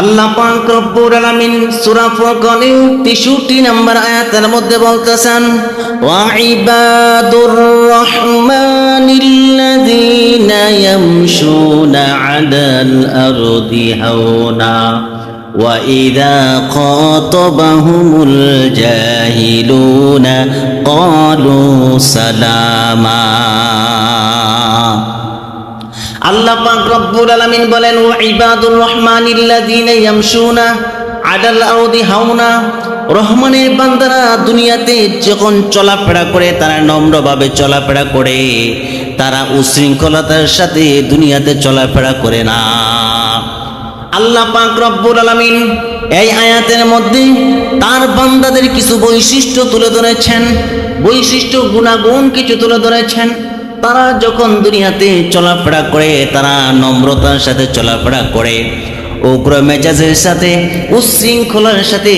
আল্লাহ পাক রব্বুল আলামিন সূরা ফুরকানের 63 নম্বর আয়াতের মধ্যে বলতেছেন, ওয়া ইবাদুর রহমানিল্লাযীনা ইয়ামশুনা আলাল আরদি হাওনা, ওয়া সালামা। আল্লাহ পাক রব্বুল আলামিন বলেন, ও ইবাদুর রহমানিল্লাযীনা ইয়ামশুনা আদাল আউদি হাওনা রহমানের বান্দারা দুনিয়াতে যখন চলাফেরা করে, তারা নম্রভাবে চলাফেরা করে। তারা উশৃঙ্খলতার সাথে দুনিয়াতে চলাফেরা করে না। আল্লাহ পাক রব্বুল আলামিন এই আয়াতের মধ্যে তার বান্দাদের কিছু বৈশিষ্ট্য তুলে ধরেছেন, বৈশিষ্ট্য, গুণাগুণ কিছু তুলে ধরেছেন। তারা যখন দুনিয়াতে চলাফেরা করে, তারা নম্রতার সাথে চলাফেরা করে, উগ্র মেজাজের সাথে, উচ্ছৃঙ্খলার সাথে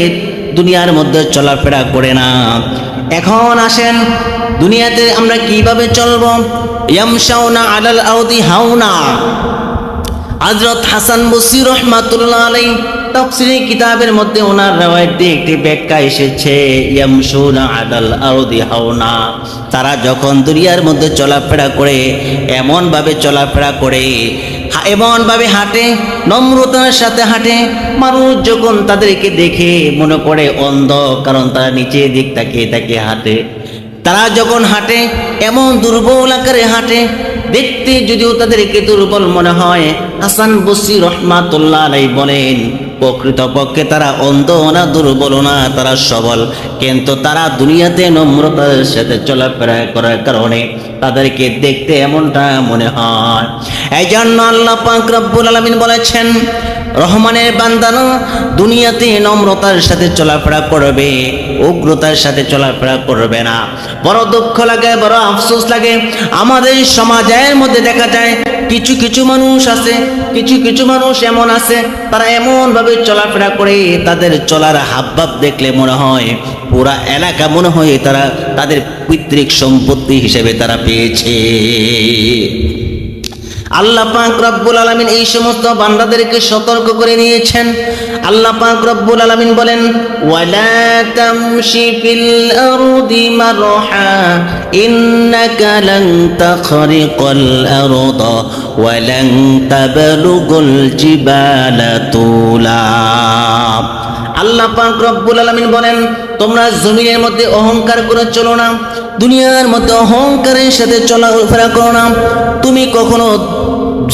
দুনিয়ার মধ্যে চলাফেরা করে না। এখন আসেন, দুনিয়াতে আমরা কীভাবে চলব? ইয়ামশাউনা আলাল আউদি হাউনা। হজরত হাসান বসির রহমাতুল্লাহ আলাই তফসিরি কিতাবের মধ্যে ওনার রেওয়ায়তে একটি ব্যাখ্যা এসেছে আদাল হাওনা। তারা যখন দুনিয়ার মধ্যে চলাফেরা করে, এমনভাবে চলাফেরা করে এমনভাবে হাঁটে, নম্রতার সাথে হাঁটে, মানুষ যখন তাদেরকে দেখে মনে করে অন্ধ, কারণ তারা নিচের দিক তাকিয়ে তাকিয়ে হাঁটে। তারা যখন হাঁটে, এমন দুর্বল আকারে হাঁটে, দেখতে যদিও তাদেরকে দুর্বল মনে হয়, হাসান বসি রহমাতুল্লাহ বলেন প্রকৃতপক্ষে তারা অন্ধ না দুর্বল না, তারা সবল। কিন্তু তারা দুনিয়াতে নম্রতার সাথে চলাফেরা করার কারণে তাদেরকে দেখতে এমনটা মনে হয়। এই জন্য আল্লাহ পাক রব্বুল আলামিন বলেছেন রহমানের বান্দানো দুনিয়াতে নম্রতার সাথে চলাফেরা করবে, উগ্রতার সাথে চলাফেরা করবে না। বড় দুঃখ লাগে, বড় আফসোস লাগে। আমাদের সমাজের মধ্যে দেখা যায়, কিছু কিছু মানুষ আছে, কিছু কিছু মানুষ এমন আছে, তারা এমন ভাবে চলাফেরা করে, তাদের চলার হাবভাব দেখলে মনে হয়, পুরা এলাকা মনে হয় তারা তাদের পৈতৃক সম্পত্তি হিসেবে তারা পেয়েছে। আল্লাহ পাক রব্বুল আলামিন এই সমস্ত বান্দাদেরকে সতর্ক করে নিয়েছেন। আল্লাহ পাক রব্বুল আলামিন বলেন, ওয়ালা তামশি ফিল আরদি মারহা, ইন্নাকা লান তাখরিকাল আরদা, ওয়া লান তাবলুগুল জিবালা তুলা। আল্লাহ পাক রব্বুল আলামিন বলেন, তোমরা জমিনের মধ্যে অহংকার করে চলো না। দুনিয়ার মধ্যে অহংকারের সাথে চলাফেরা করো না। তুমি কখনো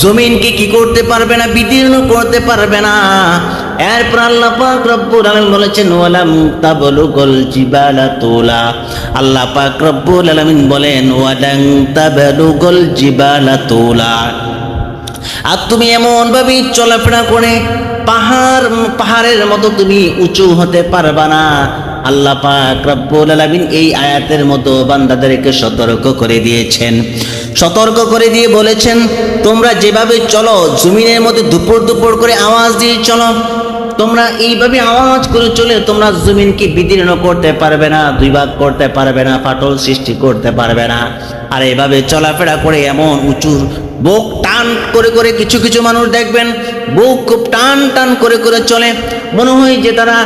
জমিনকে কি করতে পারবে না, বিদীর্ণ করতে পারবে না। এরপর আল্লাহ পাক রব্বুল আলামিন বলেছেন, ওয়ালাম তাবলুগুল জিবালা তুলা। আল্লাহ পাক রব্বুল আলামিন বলেন ওয়ালাং তাবলুগুল জিবালা তুলা। আর তুমি এমন ভাবে চলাফেরা করে পাহাড়, পাহাড়ের মতো তুমি উঁচু হতে পারবা না। আল্লাহ পাক রব্বুল আলামিন এই আয়াতের মতো বান্দাদেরকে সতর্ক করে দিয়েছেন। সতর্ক করে দিয়ে বলেছেন, তোমরা যেভাবে চলো, জমিনের মধ্যে দুপুর দুপুর করে আওয়াজ দিয়ে চলো। তোমরা এইভাবে আওয়াজ করে চলে, তোমরা জমিনকে বিদীর্ণ করতে পারবে না, দুই ভাগ করতে পারবে না, ফাটল সৃষ্টি করতে পারবে না। আর এভাবে চলাফেরা করে এমন উঁচু বুক টান করে করে কিছু কিছু মানুষ দেখবেন, বুক খুব টান টান করে করে চলে। মনে হয় যে তারা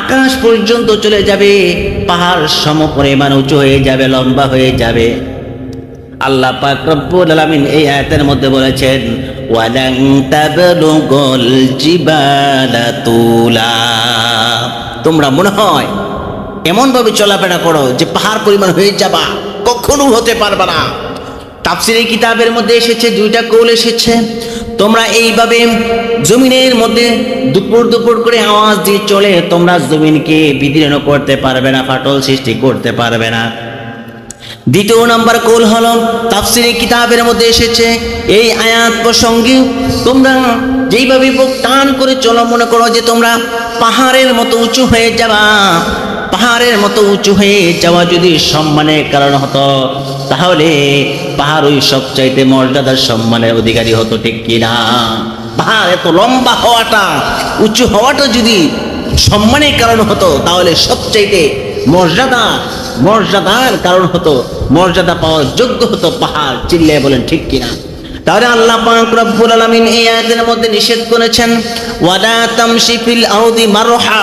আকাশ পর্যন্ত চলে যাবে, পাহাড় সম পরিমাণ উঁচু হয়ে যাবে, লম্বা হয়ে যাবে। আল্লাহ পাক রব্বুল আলামিন এই আয়াতের মধ্যে বলেছেন ওয়ালাং তাবলুগুল জিবালা তুলা। তোমরা মনে হয় এমন ভাবে চলাফেরা করো যে পাহাড় পরিমাণ হয়ে যাবা, কখনো হতে পারবা না। তাফসিরের কিতাবের মধ্যে এসেছে, দুইটা কৌল এসেছে। তোমরা এইভাবে জমিনের মধ্যে দুপুর দুপুর করে আওয়াজ দিয়ে চলে, তোমরা জমিনকে বিদীর্ণ করতে পারবে না, ফাটল সৃষ্টি করতে পারবে না। দ্বিতীয় নাম্বার কোল হলো তাফসিরি কিতাবের মধ্যে এসেছে, এই আয়াত প্রসঙ্গে তোমরা যেইভাবে টান করে চলো, মনে করো যে তোমরা পাহাড়ের মতো উঁচু হয়ে যাবা। পাহাড়ের মতো উঁচু হয়ে যাওয়া যদি সম্মানের কারণ হতো, তাহলে পাহাড় ওই সবচাইতে মর্যাদার সম্মানের অধিকারী হতো, ঠিক কিনা? পাহাড় এত লম্বা হওয়াটা, উঁচু হওয়াটা যদি সম্মানের কারণ হতো, তাহলে সবচাইতে মর্যাদা, মর্যাদার কারণ হতো, মর্যাদা পাওয়ার যোগ্য হতো পাহাড় চিল্লে বলেন, ঠিক কিনা? তাহলে আল্লাহ রব্বুল এই আয়াতের মধ্যে নিষেধ করেছেন, ওয়ালা তামশি মারহা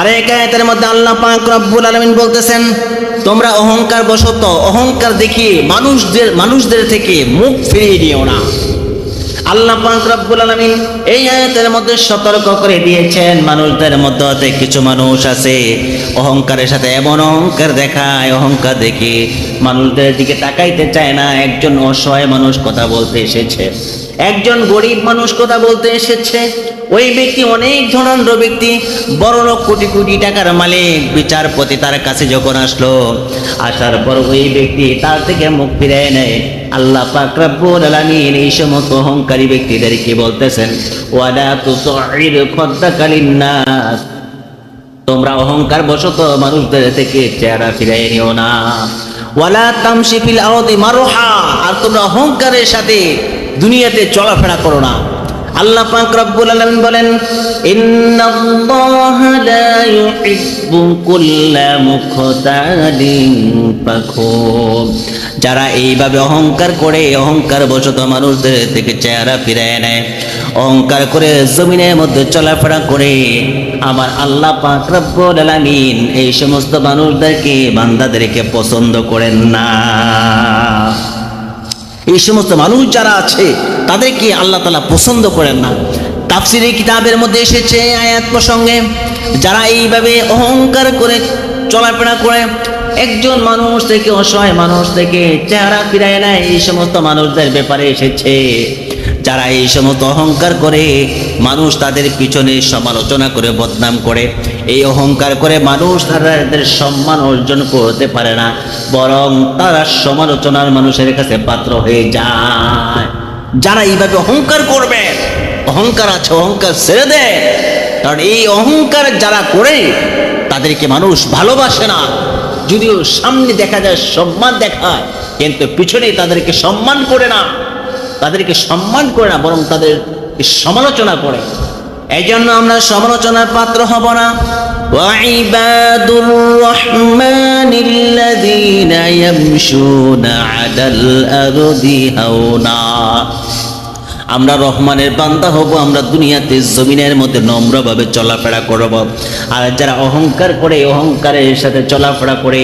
আরেক আয়াতের মধ্যে আল্লাহ পাক রব্বুল আলামিন বলতেছেন, তোমরা অহংকার বশত অহংকার দেখিয়ে মানুষদের মানুষদের থেকে মুখ ফিরিয়ে দিও না। আল্লাহ রব্বুল আলামিন এই আয়াতের মধ্যে সতর্ক করে দিয়েছেন, মানুষদের মধ্যে কিছু মানুষ আছে, অহংকারের সাথে এমন অহংকার দেখায়, অহংকার দেখে মানুষদের দিকে তাকাইতে চায় না, একজন অসহায় মানুষ কথা বলতে এসেছে, একজন গরিব মানুষ কথা বলতে এসেছে, ওই ব্যক্তি অনেক ধরনের ব্যক্তি, বড় লোক কোটি কোটি টাকার মালিক, বিচারপতি তার কাছে যখন আসলো, আসার পর ওই ব্যক্তি তার থেকে মুখ ফিরে নেয় আল্লাহ পাক রব্বুল আলামিন এই সমস্ত অহংকারী ব্যক্তিদেরকে বলতেছেন, ওয়ালা তুসাইর খদ্দাকালিন নাস তোমরা অহংকার বশত মানুষদের থেকে চেহারা ফিরাই নিও না। ওয়ালা তামশি ফিল আরদি মারুহা। আর তোমরা অহংকারের সাথে দুনিয়াতে চলাফেরা করো না। আল্লাহ পাক রব্বুল আলামিন বলেন, ইন্নাল্লাহা লা ইউহিব্বু কুল্লা মুখতালিন ফাখুর। যারা এইভাবে অহংকার করে অহংকার বশত মানুষদের থেকে চেহারা ফিরায় নেয়, অহংকার করে জমিনের মধ্যে চলাফেরা করে আমার আল্লাহ পাক রব্বুল আলামিন এই সমস্ত মানুষদেরকে বান্দাদেরকে পছন্দ করেন না। এই সমস্ত মানুষ যারা আছে, তাদেরকে আল্লাহ তালা পছন্দ করেন না। তাফসিরি কিতাবের মধ্যে এসেছে আয়াত প্রসঙ্গে, যারা এইভাবে অহংকার করে চলাফেরা করে, একজন মানুষ থেকে অসহায় মানুষ থেকে চেহারা ফিরায় নেয়, এই সমস্ত মানুষদের ব্যাপারে এসেছে। যারা এই সমস্ত অহংকার করে, মানুষ তাদের পিছনে সমালোচনা করে, বদনাম করে, এই অহংকার করে মানুষ তাদের সম্মান অর্জন করতে পারে না, বরং তারা সমালোচনার মানুষের কাছে পাত্র হয়ে যায়। যারা এইভাবে অহংকার করবে, অহংকার আছে, অহংকার ছেড়ে দেয় কারণ এই অহংকার যারা করে, তাদেরকে মানুষ ভালোবাসে না। যদিও সামনে দেখা যায়, সম্মান দেখায়, কিন্তু পিছনে তাদেরকে সম্মান করে না। তাদেরকে সম্মান করে না বরং তাদের সমালোচনা করে এই জন্য আমরা সমালোচনার পাত্র হব না وعباد الرحمن الذين يمشون على الأرض هونا আমরা রহমানের বান্দা হব আমরা দুনিয়াতে জমিনের মধ্যে নম্রভাবে চলাফেরা করব আর যারা অহংকার করে অহংকারের সাথে চলাফেরা করে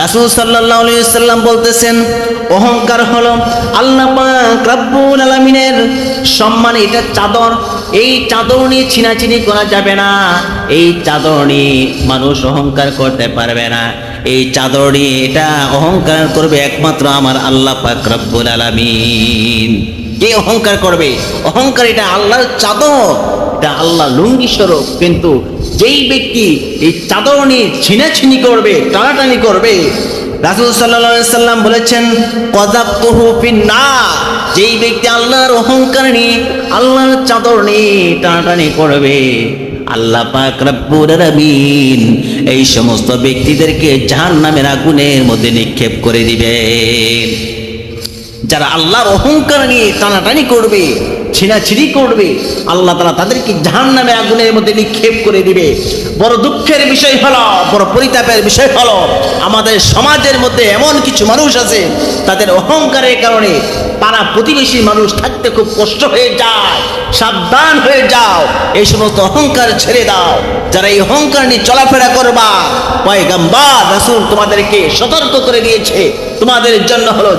রাসূল আলাইহি সাল্লাম বলতেছেন, অহংকার হলো আল্লাহ পাক রব্বুল আলামিনের সম্মান এটা চাদর, এই চাদর নিয়ে ছিনাছিনি করা যাবে না। এই চাদর নিয়ে মানুষ অহংকার করতে পারবে না। এই চাদর নিয়ে এটা অহংকার করবে একমাত্র আমার আল্লাহ পাক রব্বুল আলামিন। কে অহংকার করবে? অহংকার এটা আল্লাহর চাদর। এটা আল্লাহ লুঙ্গি স্বরূপ। কিন্তু যেই ব্যক্তি এই চাদর নিয়ে ছিনাছিনি করবে, টানাটানি করবে, রাসুল সাল্লাম বলেছেন না যেই ব্যক্তি আল্লাহর অহংকার নিয়ে, আল্লাহর চাদর নিয়ে টানাটানি করবে, আল্লাহ পাক রব্বুল আলামিন এই সমস্ত ব্যক্তিদেরকে জাহান্নামের আগুনের মধ্যে নিক্ষেপ করে দিবেন। যারা আল্লাহর অহংকার নিয়ে টানাটানি করবে ছিনাছিড়ি করবে, আল্লাহ তালা তাদেরকে জাহান নামে আগুনের মধ্যে নিক্ষেপ করে দিবে। বড় দুঃখের বিষয় হলো, বড় পরিতাপের বিষয় হলো, আমাদের সমাজের মধ্যে এমন কিছু মানুষ আছে, তাদের অহংকারের কারণে পাড়া প্রতিবেশী মানুষ থাকতে খুব কষ্ট হয়ে যায়, সাবধান হয়ে যাও, এই সমস্ত অহংকার ছেড়ে দাও। যারা এই অহংকার নিয়ে চলাফেরা করবা, পয়গাম্বার, রাসূল তোমাদেরকে সতর্ক করে দিয়েছে। তোমাদের জন্য হলো